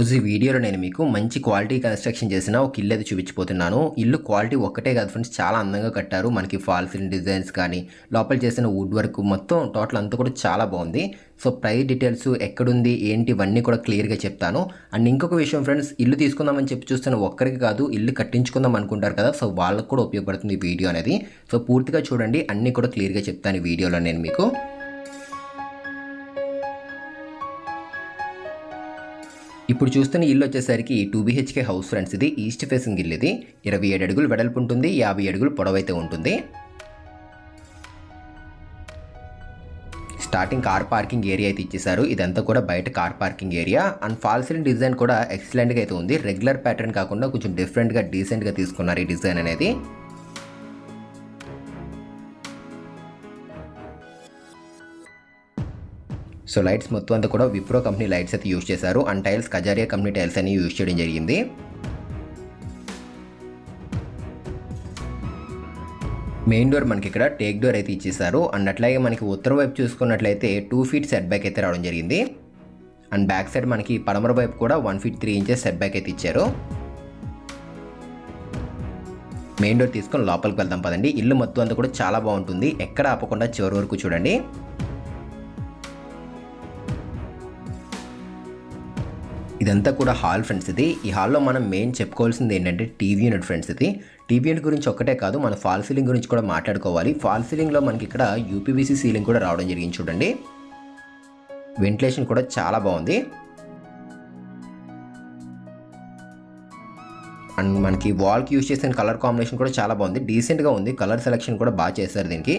ఈరోజు వీడియోలో నేను మీకు మంచి క్వాలిటీ కన్స్ట్రక్షన్ చేసిన ఒక ఇల్లు అయితే చూపించిపోతున్నాను ఇల్లు క్వాలిటీ ఒక్కటే కాదు ఫ్రెండ్స్ చాలా అందంగా కట్టారు. మనకి ఫాల్స్ డిజైన్స్ కానీ లోపల చేసిన వుడ్ వర్క్ మొత్తం టోటల్ అంతా కూడా చాలా బాగుంది. సో ప్రైస్ డీటెయిల్స్ ఎక్కడుంది ఏంటి ఇవన్నీ కూడా క్లియర్గా చెప్తాను. అండ్ ఇంకొక విషయం ఫ్రెండ్స్ ఇల్లు తీసుకుందామని చెప్పి చూస్తున్న ఒక్కరికి కాదు ఇల్లు కట్టించుకుందాం అనుకుంటారు కదా సో వాళ్ళకు కూడా ఉపయోగపడుతుంది ఈ వీడియో అనేది. సో పూర్తిగా చూడండి అన్నీ కూడా క్లియర్గా చెప్తాను ఈ వీడియోలో నేను మీకు. ఇప్పుడు చూస్తున్న ఇల్లు వచ్చేసరికి టూ బీహెచ్కే హౌస్ ఫ్రెండ్స్ ఇది. ఈస్ట్ ఫేసింగ్ ఇల్లు ఇది. ఇరవై ఏడు అడుగులు వెడల్పు ఉంటుంది. యాభై అడుగులు పొడవైతే ఉంటుంది. స్టార్టింగ్ కార్ పార్కింగ్ ఏరియా అయితే ఇచ్చేసారు ఇదంతా కూడా బయట car parking area. And fall ceiling design కూడా ఎక్సలెంట్గా అయితే ఉంది. రెగ్యులర్ ప్యాటర్న్ కాకుండా కొంచెం డిఫరెంట్గా డీసెంట్గా తీసుకున్నారు ఈ డిజైన్ అనేది. సో లైట్స్ మొత్తం అంతా కూడా విప్రో కంపెనీ లైట్స్ అయితే యూజ్ చేశారు. And tiles Kajaria company tiles అని యూజ్ చేయడం జరిగింది. మెయిన్ డోర్ మనకి ఇక్కడ టేక్ డోర్ అయితే ఇచ్చేసారు అండ్ అట్లాగే మనకి ఉత్తర వైపు చూసుకున్నట్లయితే టూ ఫీట్ సెట్ బ్యాక్ అయితే రావడం జరిగింది. అండ్ బ్యాక్ సైడ్ మనకి పడమర వైపు కూడా one feet three inches set back అయితే ఇచ్చారు. మెయిన్ డోర్ తీసుకొని లోపలికి వెళ్దాం పదండి. ఇల్లు మొత్తం అంతా కూడా చాలా బాగుంటుంది. ఎక్కడ ఆపకుండా చివరి వరకు చూడండి. ఇదంతా కూడా హాల్ ఫ్రెండ్స్ ఇది. ఈ హాల్లో మనం మెయిన్ చెప్పుకోవాల్సింది ఏంటంటే టీవీ యూనిట్ ఫ్రెండ్స్ ఇది. టీవీ యూనిట్ గురించి ఒక్కటే కాదు మన ఫాల్ సీలింగ్ గురించి కూడా మాట్లాడుకోవాలి. ఫాల్ సీలింగ్లో మనకి ఇక్కడ యూపీవీసీ సీలింగ్ కూడా రావడం జరిగింది చూడండి. వెంటిలేషన్ కూడా చాలా బాగుంది. అండ్ మనకి వాల్కి యూజ్ చేసిన కలర్ కాంబినేషన్ కూడా చాలా బాగుంది. డీసెంట్గా ఉంది. కలర్ సెలెక్షన్ కూడా బాగా చేశారు దీనికి.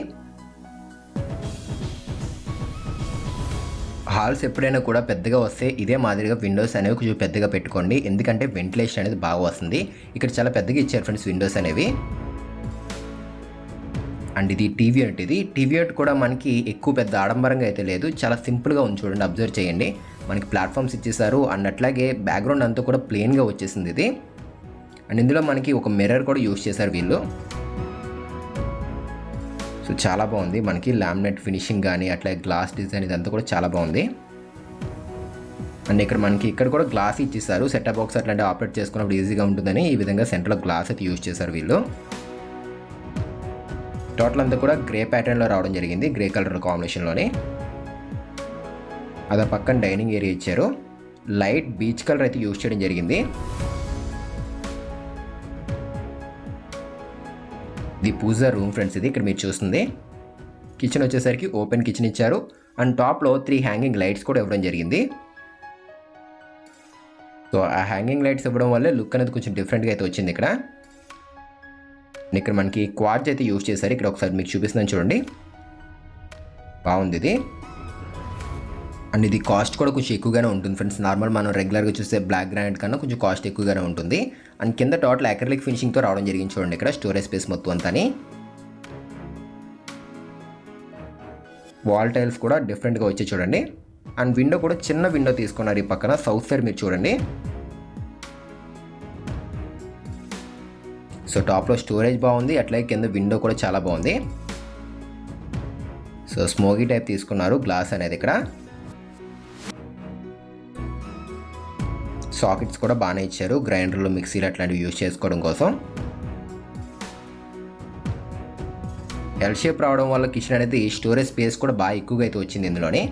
హాల్స్ ఎప్పుడైనా కూడా పెద్దగా వస్తే ఇదే మాదిరిగా విండోస్ అనేవి కొంచెం పెద్దగా పెట్టుకోండి. ఎందుకంటే వెంటిలేషన్ అనేది బాగా వస్తుంది. ఇక్కడ చాలా పెద్దగా ఇచ్చారు ఫ్రెండ్స్ విండోస్ అనేవి. అండ్ ఇది టీవీ అంటే ఇది. టీవీ యూనిట్ కూడా మనకి ఎక్కువ పెద్ద ఆడంబరంగా అయితే లేదు. చాలా సింపుల్గా ఉంది చూడండి అబ్జర్వ్ చేయండి. మనకి ప్లాట్ఫామ్స్ ఇచ్చేసారు. అండ్ అట్లాగే బ్యాక్గ్రౌండ్ అంతా కూడా ప్లెయిన్గా వచ్చేసింది ఇది. అండ్ ఇందులో మనకి ఒక మిర్రర్ కూడా యూస్ చేశారు వీళ్ళు. సో చాలా బాగుంది. మనకి లామినేట్ ఫినిషింగ్ కానీ అట్లా గ్లాస్ డిజైన్ ఇదంతా కూడా చాలా బాగుంది. అండ్ ఇక్కడ మనకి ఇక్కడ కూడా గ్లాస్ ఇచ్చేసారు. సెటప్ బాక్స్ అట్లాంటి ఆపరేట్ చేసుకున్నప్పుడు ఈజీగా ఉంటుందని ఈ విధంగా సెంటర్లో గ్లాస్ అయితే యూజ్ చేశారు వీళ్ళు. టోటల్ అంతా కూడా గ్రే ప్యాటర్న్లో రావడం జరిగింది గ్రే కలర్ కాంబినేషన్లోని అదే పక్కన డైనింగ్ ఏరియా ఇచ్చారు. లైట్ బీచ్ కలర్ అయితే యూజ్ చేయడం జరిగింది. ది పూజా రూమ్ ఫ్రెండ్స్ ఇది ఇక్కడ మీరు చూస్తుంది. కిచెన్ వచ్చేసరికి ఓపెన్ కిచెన్ ఇచ్చారు. అండ్ టాప్లో త్రీ హ్యాంగింగ్ లైట్స్ కూడా ఇవ్వడం జరిగింది. సో ఆ హ్యాంగింగ్ లైట్స్ ఇవ్వడం వల్ల లుక్ అనేది కొంచెం డిఫరెంట్గా అయితే వచ్చింది ఇక్కడ. ఇక్కడ మనకి క్వార్జ్ అయితే యూజ్ చేశారు. ఇక్కడ ఒకసారి మీకు చూపిస్తున్నాను చూడండి. బాగుంది ఇది. అండ్ ఇది కాస్ట్ కూడా కొంచెం ఎక్కువగానే ఉంటుంది ఫ్రెండ్స్. నార్మల్ మనం రెగ్యులర్గా చూసే బ్లాక్ గ్రానైట్ కన్నా కొంచెం కాస్ట్ ఎక్కువగానే ఉంటుంది. అండ్ కింద టోటల్ అక్రలిక్ ఫినిషింగ్తో రావడం జరిగింది చూడండి ఇక్కడ స్టోరేజ్ స్పేస్ మొత్తం అంతాని. వాల్ టైల్స్ కూడా డిఫరెంట్గా వచ్చాయి చూడండి. అండ్ విండో కూడా చిన్న విండో తీసుకున్నారు ఈ పక్కన సౌత్ సైడ్ మీరు చూడండి. సో టాప్లో స్టోరేజ్ బాగుంది అట్లాగే కింద విండో కూడా చాలా బాగుంది. సో స్మోకీ టైప్ తీసుకున్నారు గ్లాస్ అనేది ఇక్కడ. సాకెట్స్ కూడా బాగానే ఇచ్చారు. గ్రైండర్లు మిక్సీలు అట్లాంటివి యూజ్ చేసుకోవడం కోసం. ఎల్ షేప్ రావడం వల్ల కిచెన్ అనేది స్టోరేజ్ స్పేస్ కూడా బాగా ఎక్కువగా అయితే వచ్చింది ఇందులోనే.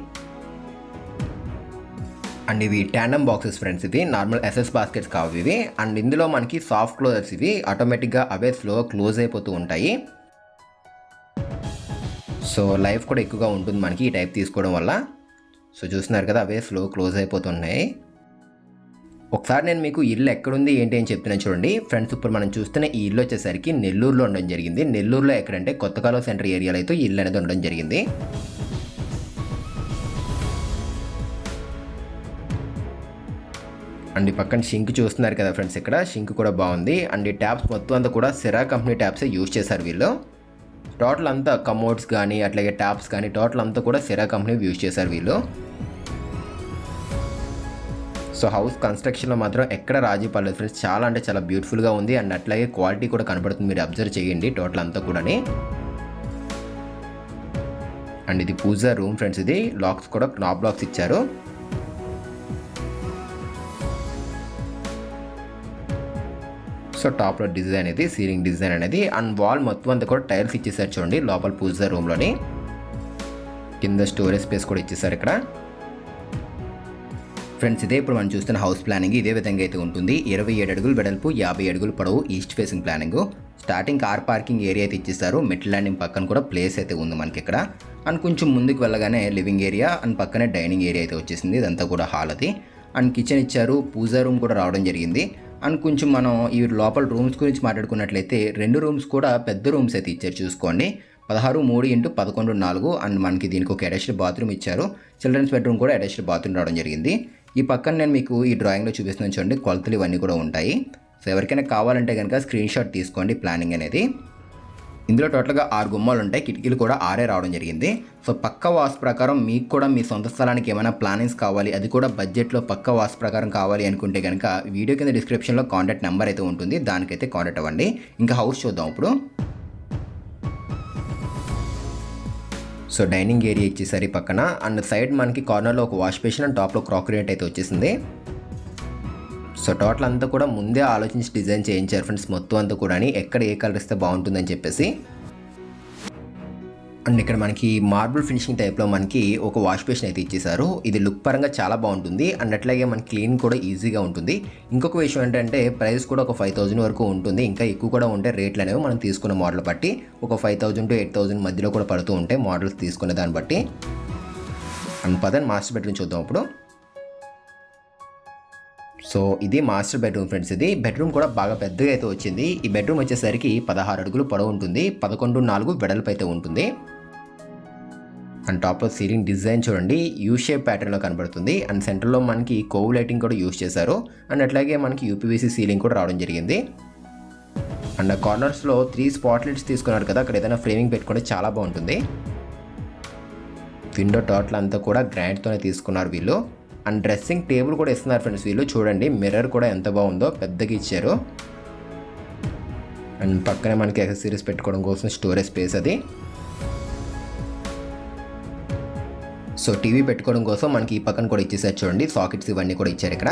అండ్ ఇవి ట్యాండమ్ బాక్సెస్ ఫ్రెండ్స్ ఇవి నార్మల్ ఎస్ఎస్ బాస్కెట్స్ కావు ఇవి. అండ్ ఇందులో మనకి సాఫ్ట్ క్లోజర్స్ ఇవి. ఆటోమేటిక్గా అవే స్లో క్లోజ్ అయిపోతూ ఉంటాయి. సో లైఫ్ కూడా ఎక్కువగా ఉంటుంది మనకి ఈ టైప్ తీసుకోవడం వల్ల. సో చూస్తున్నారు కదా అవే స్లో క్లోజ్ అయిపోతున్నాయి ఒకసారి నేను మీకు ఇల్లు ఎక్కడుంది ఏంటి అని చెప్తున్నాను చూడండి. ఫ్రెండ్స్ ఇప్పుడు మనం చూస్తున్న ఈ ఇల్లు వచ్చేసరికి నెల్లూరులో ఉండడం జరిగింది. నెల్లూరులో ఎక్కడంటే కొత్తకాలం సెంటర్ ఏరియాలో అయితే ఇల్లు అనేది ఉండడం జరిగింది. అండ్ పక్కన షింక్ చూస్తున్నారు కదా ఫ్రెండ్స్ ఇక్కడ. షింక్ కూడా బాగుంది. అండ్ ఈ ట్యాప్స్ మొత్తం అంతా కూడా సిరా కంపెనీ ట్యాప్సే యూజ్ చేశారు వీళ్ళు. టోటల్ అంతా కమోడ్స్ కానీ అట్లాగే ట్యాప్స్ కానీ టోటల్ అంతా కూడా సిరా కంపెనీ యూజ్ చేశారు వీళ్ళు. సో హౌస్ కన్స్ట్రక్షన్లో మాత్రం ఎక్కడ రాజీ పడలేదు ఫ్రెండ్స్ చాలా అంటే చాలా బ్యూటిఫుల్గా ఉంది అండ్ అట్లాగే క్వాలిటీ కూడా కనబడుతుంది. మీరు అబ్జర్వ్ చేయండి టోటల్ అంతా కూడాని. అండ్ ఇది పూజ రూమ్ ఫ్రెండ్స్ ఇది లాక్స్ కూడా నాబ్ లాక్స్ ఇచ్చారు. సో టాప్లో డిజైన్ అనేది సీలింగ్ డిజైన్ అనేది. అండ్ వాల్ మొత్తం అంతా కూడా టైల్స్ ఇచ్చేసారు చూడండి లోపల పూజ రూమ్లోని. కింద స్టోరేజ్ స్పేస్ కూడా ఇచ్చేసారు ఇక్కడ. ఫ్రెండ్స్ ఇదే ఇప్పుడు మనం చూస్తున్న హౌస్ ప్లానింగ్ ఇదే విధంగా అయితే ఉంటుంది. ఇరవై ఏడు అడుగులు వెడల్పు యాభై అడుగులు పొడవు east facing planning. Starting car parking area అయితే ఇచ్చిస్తారు మిడ్ ల్యాండింగ్ పక్కన కూడా ప్లేస్ అయితే ఉంది మనకి ఇక్కడ. అండ్ కొంచెం ముందుకు వెళ్ళగానే లివింగ్ ఏరియా అండ్ పక్కనే డైనింగ్ ఏరియా అయితే వచ్చేసింది. ఇదంతా కూడా హాల్ అది. అండ్ కిచెన్ ఇచ్చారు. పూజా రూమ్ కూడా రావడం జరిగింది. అండ్ కొంచెం మనం ఈ లోపల రూమ్స్ గురించి మాట్లాడుకున్నట్లయితే రెండు రూమ్స్ కూడా పెద్ద రూమ్స్ అయితే ఇచ్చారు చూసుకోండి. పదహారు మూడు ఇంటూ పదకొండు నాలుగు అండ్ మనకి దీనికి ఒక అటాచ్డ్ బాత్రూమ్ ఇచ్చారు. చిల్డ్రన్స్ బెడ్రూమ్ కూడా అటాచ్డ్ బాత్రూమ్ రావడం జరిగింది. ఈ పక్కన నేను మీకు ఈ డ్రాయింగ్లో చూపిస్తున్నాను చూడండి కొలతలు ఇవన్నీ కూడా ఉంటాయి. సో ఎవరికైనా కావాలంటే కనుక స్క్రీన్ షాట్ తీసుకోండి ప్లానింగ్ అనేది. ఇందులో టోటల్గా ఆరు గుమ్మాలు ఉంటాయి కిటికీలు కూడా ఆరే రావడం జరిగింది. సో పక్క వాస్తు ప్రకారం మీకు కూడా మీ సొంత స్థలానికి ఏమైనా ప్లానింగ్స్ కావాలి అది కూడా బడ్జెట్లో పక్క వాస్తు ప్రకారం కావాలి అనుకుంటే కనుక వీడియో కింద డిస్క్రిప్షన్లో కాంటాక్ట్ నెంబర్ అయితే ఉంటుంది దానికైతే కాంటాక్ట్ అవ్వండి. ఇంకా హౌస్ చూద్దాం ఇప్పుడు. సో డైనింగ్ ఏరియా ఇచ్చేసరి పక్కన. అండ్ సైడ్ మనకి కార్నర్లో ఒక వాష్ బేసిన్ అండ్ టాప్లో క్రాకరీ అయితే వచ్చేసింది. సో టోటల్ అంతా కూడా ముందే ఆలోచించి డిజైన్ చేయించారు ఫ్రెండ్స్ మొత్తం అంతా కూడా ఎక్కడ ఏ కలర్ ఇస్తే బాగుంటుందని చెప్పేసి. అండ్ ఇక్కడ మనకి మార్బుల్ ఫినిషింగ్ టైప్లో మనకి ఒక వాష్ బేషన్ అయితే ఇచ్చేసారు ఇది లుక్ పరంగా చాలా బాగుంటుంది అండ్ అట్లాగే మనకి క్లీన్ కూడా ఈజీగా ఉంటుంది. ఇంకొక విషయం ఏంటంటే ప్రైస్ కూడా ఒక ఫైవ్ థౌజండ్ వరకు ఉంటుంది. ఇంకా ఎక్కువ కూడా ఉంటే రేట్లు అనేవి మనం తీసుకున్న మోడల్ బట్టి ఒక five thousand to eight thousand మధ్యలో కూడా పడుతూ ఉంటాయి మోడల్స్ తీసుకునే దాన్ని బట్టి. అండ్ పదని మాస్టర్ బెడ్రూమ్ చూద్దాం ఇప్పుడు. సో ఇది మాస్టర్ బెడ్రూమ్ ఫ్రెండ్స్ ఇది. బెడ్రూమ్ కూడా బాగా పెద్దగా అయితే వచ్చింది. ఈ బెడ్రూమ్ వచ్చేసరికి పదహారు అడుగులు పొడవు ఉంటుంది. పదకొండు నాలుగు వెడల్పు అయితే ఉంటుంది. అండ్ టాప్లో సీలింగ్ డిజైన్ చూడండి. యూ షేప్ ప్యాటర్న్లో కనబడుతుంది. అండ్ సెంటర్లో మనకి కోవ్ లైటింగ్ కూడా యూస్ చేశారు. అండ్ అట్లాగే మనకి యూపీవీసీ సీలింగ్ కూడా రావడం జరిగింది. అండ్ కార్నర్స్లో త్రీ స్పాట్ లైట్స్ తీసుకున్నారు కదా. అక్కడ ఏదైనా ఫ్రేమింగ్ పెట్టుకుంటే చాలా బాగుంటుంది. విండో టోటల్ అంతా కూడా గ్రాండ్తోనే తీసుకున్నారు వీళ్ళు. అండ్ డ్రెస్సింగ్ టేబుల్ కూడా ఇస్తున్నారు ఫ్రెండ్స్ వీళ్ళు. చూడండి మిర్రర్ కూడా ఎంత బాగుందో పెద్దగా ఇచ్చారు. అండ్ పక్కనే మనకి ఎక్సెసరీస్ పెట్టుకోవడం కోసం స్టోరేజ్ స్పేస్ అది. సో టీవీ పెట్టుకోవడం కోసం మనకి ఈ పక్కన కూడా ఇచ్చేసారు చూడండి. సాకెట్స్ ఇవన్నీ కూడా ఇచ్చారు ఇక్కడ.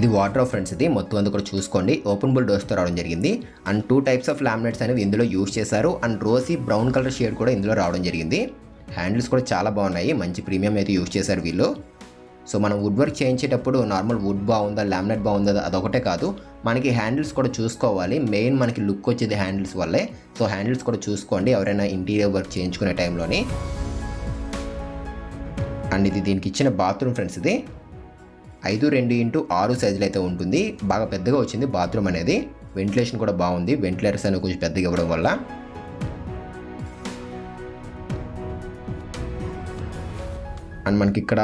ఇది వాటర్ ఫ్రెండ్స్ ఇది. మొత్తం అంతా కూడా చూసుకోండి. ఓపెన్ బుల్ డోర్స్తో రావడం జరిగింది. And two types of laminates అనేవి ఇందులో యూస్ చేశారు. And rosy brown colour shade కూడా ఇందులో రావడం జరిగింది. హ్యాండిల్స్ కూడా చాలా బాగున్నాయి. మంచి ప్రీమియం అయితే యూస్ చేశారు వీళ్ళు. సో మనం వుడ్ వర్క్ చేయించేటప్పుడు నార్మల్ వుడ్ బాగుందా లామినేట్ బాగుందా అదొకటే కాదు. మనకి హ్యాండిల్స్ కూడా చూసుకోవాలి. మెయిన్ మనకి లుక్ వచ్చేది హ్యాండిల్స్ వల్లే. సో హ్యాండిల్స్ కూడా చూసుకోండి. ఎవరైనా ఇంటీరియర్ వర్క్ చేయించుకునే టైంలోని. అండ్ ఇది దీనికి ఇచ్చిన బాత్రూమ్ ఫ్రెండ్స్ ఇది. ఐదు రెండు ఇంటూ ఆరు సైజులు అయితే ఉంటుంది. బాగా పెద్దగా వచ్చింది బాత్రూమ్ అనేది. వెంటిలేషన్ కూడా బాగుంది. వెంటిలేటర్స్ అనేవి కొంచెం పెద్దగా ఇవ్వడం వల్ల. అండ్ మనకి ఇక్కడ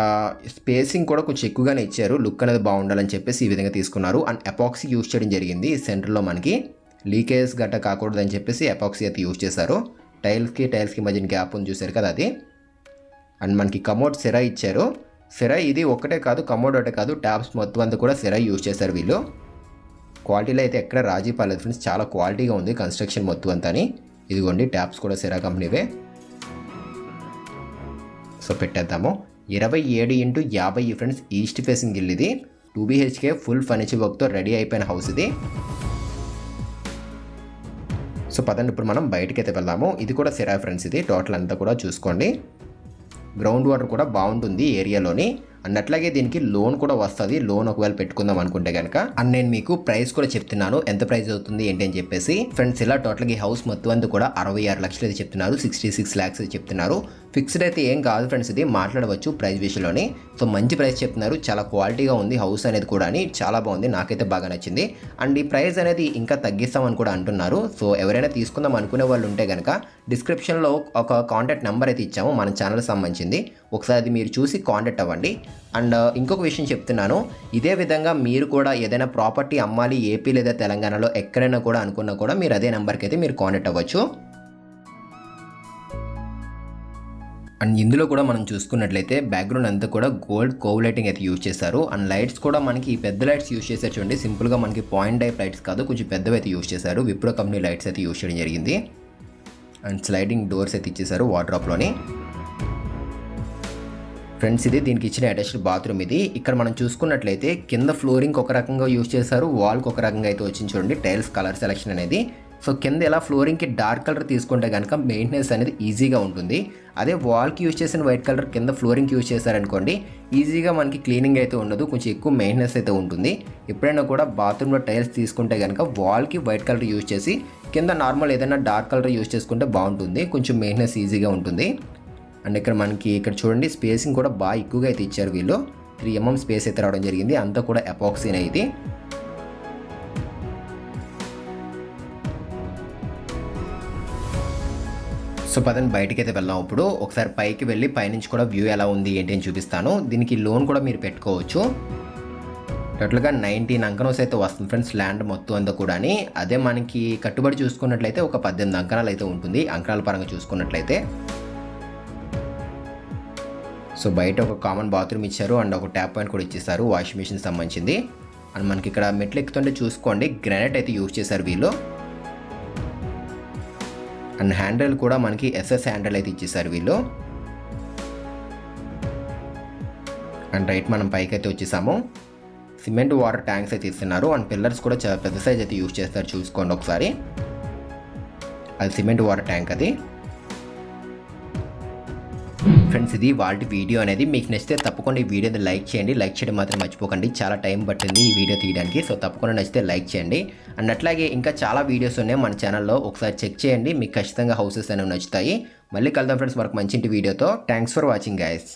స్పేసింగ్ కూడా కొంచెం ఎక్కువగానే ఇచ్చారు. లుక్ అనేది బాగుండాలని చెప్పేసి ఈ విధంగా తీసుకున్నారు. అండ్ ఎపాక్సీ యూజ్ చేయడం జరిగింది. సెంటర్లో మనకి లీకేజ్ గట్ట కాకూడదని చెప్పేసి ఎపాక్సీ అయితే యూజ్ చేశారు. టైల్స్కి టైల్స్కి మధ్యన గ్యాప్ ఉంది చూసారు కదా అది. అండ్ మనకి కమోడ్ సిరా ఇచ్చారు. సిరా ఇది ఒక్కటే కాదు కమోడ్ ఒకటే కాదు ట్యాబ్స్ మొత్తం అంతా కూడా సిరా యూజ్ చేశారు వీళ్ళు. క్వాలిటీలో అయితే ఎక్కడ రాజీ పర్లేదు ఫ్రెండ్స్. చాలా క్వాలిటీగా ఉంది కన్స్ట్రక్షన్ మొత్తం అంతా ఇదిగోండి ట్యాబ్స్ కూడా సిరా కంపెనీవే. సో పెట్టేద్దాము. ఇరవై ఏడు ఇంటూ యాభై ఫ్రెండ్స్ ఈస్ట్ ఫేసింగ్ ఇల్లు ఇది. టూ బీహెచ్కే ఫుల్ ఫర్నిచర్ వర్క్తో రెడీ అయిపోయిన హౌస్ ఇది. సో పదండి ఇప్పుడు మనం బయటకి అయితే వెళ్దాము. ఇది కూడా సిరా ఫ్రెండ్స్ ఇది. టోటల్ అంతా కూడా చూసుకోండి. గ్రౌండ్ వాటర్ కూడా బాగుంటుంది ఏరియాలోని. అండ్ అట్లాగే దీనికి లోన్ కూడా వస్తుంది. లోన్ ఒకవేళ పెట్టుకుందాం అనుకుంటే కనుక అండ్ నేను మీకు ప్రైస్ కూడా చెప్తున్నాను. ఎంత ప్రైస్ అవుతుంది ఏంటి అని చెప్పేసి. ఫ్రెండ్స్ ఇలా టోటల్గా ఈ హౌస్ మొత్తం అంతా కూడా అరవై ఆరు లక్షలు అయితే చెప్తున్నారు. సిక్స్టీ సిక్స్ ల్యాక్స్ చెప్తున్నారు. ఫిక్స్డ్ అయితే ఏం కాదు ఫ్రెండ్స్ ఇది. మాట్లాడవచ్చు ప్రైస్ విషయంలోని. సో మంచి ప్రైస్ చెప్తున్నారు. చాలా క్వాలిటీగా ఉంది. హౌస్ అనేది కూడా అని చాలా బాగుంది. నాకైతే బాగా నచ్చింది. అండ్ ఈ ప్రైస్ అనేది ఇంకా తగ్గిస్తామని కూడా అంటున్నారు. సో ఎవరైనా తీసుకుందాం అనుకునే వాళ్ళు ఉంటే కనుక డిస్క్రిప్షన్లో ఒక కాంటాక్ట్ నెంబర్ అయితే ఇచ్చాము. మన ఛానల్ సంబంధించింది. ఒకసారి అది మీరు చూసి కాంటాక్ట్ అవ్వండి. అండ్ ఇంకొక విషయం చెప్తున్నాను. ఇదే విధంగా మీరు కూడా ఏదైనా ప్రాపర్టీ అమ్మాలి ఏపీ లేదా తెలంగాణలో ఎక్కడైనా కూడా అనుకున్నా కూడా మీరు అదే నెంబర్కి అయితే మీరు కాంటాక్ట్ అవ్వచ్చు. అండ్ ఇందులో కూడా మనం చూసుకున్నట్లయితే బ్యాక్గ్రౌండ్ అంతా కూడా గోల్డ్ కోవ్ లైటింగ్ అయితే యూజ్ చేశారు. అండ్ లైట్స్ కూడా మనకి పెద్ద లైట్స్ యూజ్ చేశారు చూడండి. సింపుల్గా మనకి పాయింట్ టైప్ లైట్స్ కాదు కొంచెం పెద్దవి అయితే యూజ్ చేశారు. విప్రో కంపెనీ లైట్స్ అయితే యూజ్ చేయడం జరిగింది. అండ్ స్లైడింగ్ డోర్స్ అయితే ఇచ్చేసారు వాటర్లోని. ఫ్రెండ్స్ ఇది దీనికి ఇచ్చిన అటాచ్డ్ బాత్రూమ్ ఇది. ఇక్కడ మనం చూసుకున్నట్లయితే కింద ఫ్లోరింగ్ ఒక రకంగా యూజ్ చేశారు. వాల్కి ఒక రకంగా అయితే వచ్చింది చూడండి. టైల్స్ కలర్ సెలెక్షన్ అనేది. సో కింద ఇలా ఫ్లోరింగ్కి డార్క్ కలర్ తీసుకుంటే కనుక మెయింటెనెన్స్ అనేది ఈజీగా ఉంటుంది. అదే వాల్కి యూజ్ చేసిన వైట్ కలర్ కింద ఫ్లోరింగ్కి యూజ్ చేశారనుకోండి ఈజీగా మనకి క్లీనింగ్ అయితే ఉండదు కొంచెం ఎక్కువ మెయింటెనెన్స్ అయితే ఉంటుంది. ఎప్పుడైనా కూడా బాత్రూంలో టైల్స్ తీసుకుంటే కనుక వాల్కి వైట్ కలర్ యూజ్ చేసి కింద నార్మల్ ఏదైనా డార్క్ కలర్ యూజ్ చేసుకుంటే బాగుంటుంది కొంచెం మెయింటెనెన్స్ ఈజీగా ఉంటుంది. అండ్ ఇక్కడ మనకి ఇక్కడ చూడండి స్పేసింగ్ కూడా బాగా ఎక్కువగా అయితే ఇచ్చారు వీళ్ళు. త్రీ ఎంఎం స్పేస్ అయితే రావడం జరిగింది అంతా కూడా అపాక్సీన్ అయితే సో పదని బయటికి అయితే వెళ్ళాం ఇప్పుడు ఒకసారి పైకి వెళ్ళి పైనుంచి కూడా వ్యూ ఎలా ఉంది ఏంటి అని చూపిస్తాను. దీనికి లోన్ కూడా మీరు పెట్టుకోవచ్చు. టోటల్గా నైన్టీన్ అంకనోస్ అయితే వస్తుంది ఫ్రెండ్స్ ల్యాండ్ మొత్తం అంతా కూడా అదే మనకి కట్టుబడి చూసుకున్నట్లయితే ఒక పద్దెనిమిది అంకణాలు అయితే ఉంటుంది అంకణాల పరంగా చూసుకున్నట్లయితే. సో బయట ఒక కామన్ బాత్రూమ్ ఇచ్చారు అండ్ ఒక ట్యాప్ పాయింట్ కూడా ఇచ్చేసారు వాషింగ్ మిషన్ సంబంధించింది. అండ్ మనకి ఇక్కడ మెట్లు ఎక్కుతుంటే చూసుకోండి గ్రానైట్ అయితే యూజ్ చేశారు వీళ్ళు. అండ్ హ్యాండిల్ కూడా మనకి ఎస్ఎస్ హ్యాండిల్ అయితే ఇచ్చేసారు వీళ్ళు. అండ్ రైట్ మనం పైకి అయితే వచ్చేసాము. సిమెంట్ వాటర్ ట్యాంక్స్ అయితే ఇస్తున్నారు. అండ్ పిల్లర్స్ కూడా చాలా పెద్ద సైజ్ అయితే యూజ్ చేస్తారు. చూసుకోండి ఒకసారి. అది సిమెంట్ వాటర్ ట్యాంక్ అది. ఫ్రెండ్స్ ఇది వాళ్ళ వీడియో అనేది. మీకు నచ్చితే తప్పకుండా ఈ వీడియోని లైక్ చేయండి. లైక్ చేయడం మాత్రం మర్చిపోకండి. చాలా టైం పట్టింది ఈ వీడియో తీయడానికి. సో తప్పకుండా నచ్చితే లైక్ చేయండి. అండ్ అట్లాగే ఇంకా చాలా వీడియోస్ ఉన్నాయి మన ఛానల్లో. ఒకసారి చెక్ చేయండి. మీకు ఖచ్చితంగా హౌసెస్ అనేవి నచ్చుతాయి. మళ్ళీ కలుద్దాం ఫ్రెండ్స్. మనకు మంచి వీడియోతో. Thanks for watching guys